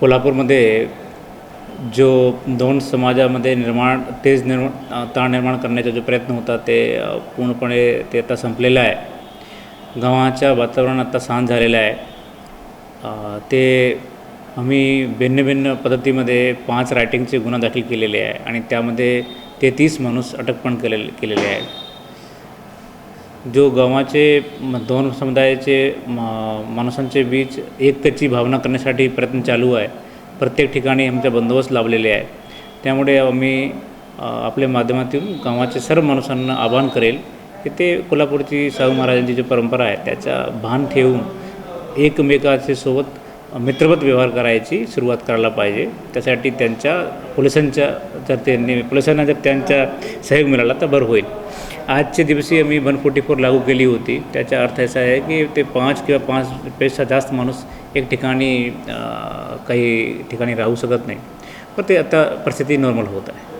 कोल्हापूरमध्ये जो दोन समाजामध्ये निर्माण तेज निर्माण ताण निर्माण करण्याचा जो प्रयत्न होता ते पूर्णपणे ते आता संपलेलं आहे. गावाच्या वातावरण आता शांत झालेलं आहे. ते आम्ही भिन्न भिन्न पद्धतीमध्ये पाच रायटिंगचे गुन्हा दाखल केलेले आहे आणि त्यामध्ये तेहतीस माणूस अटक पण केलेले केलेले आहे. जो गावाचे म- दोन समुदायाचे माणसांचे बीच एकतेची भावना करण्यासाठी प्रयत्न चालू आहे. प्रत्येक ठिकाणी आमच्या बंदोबस्त लावलेले आहे. त्यामुळे आम्ही आपल्या माध्यमातून गावाच्या सर्व माणसांना आवाहन करेल की ते कोल्हापूरची शाहू महाराजांची जी परंपरा आहे त्याचा भान ठेवून एकमेकाचे सोबत मित्रवत व्यवहार करायची सुरुवात करायला पाहिजे. त्यासाठी त्यांच्या पोलिसांच्या जर त्यांनी पोलिसांना जर त्यांचा सहयोग मिळाला तर बरं होईल. आजच्या दिवशी आम्ही वन फोर्टी फोर लागू केली होती. त्याचा अर्थ असा आहे की ते पाच किंवा पाचपेक्षा जास्त माणूस एक ठिकाणी काही ठिकाणी राहू शकत नाही. पण ते आता परिस्थिती नॉर्मल होत आहे.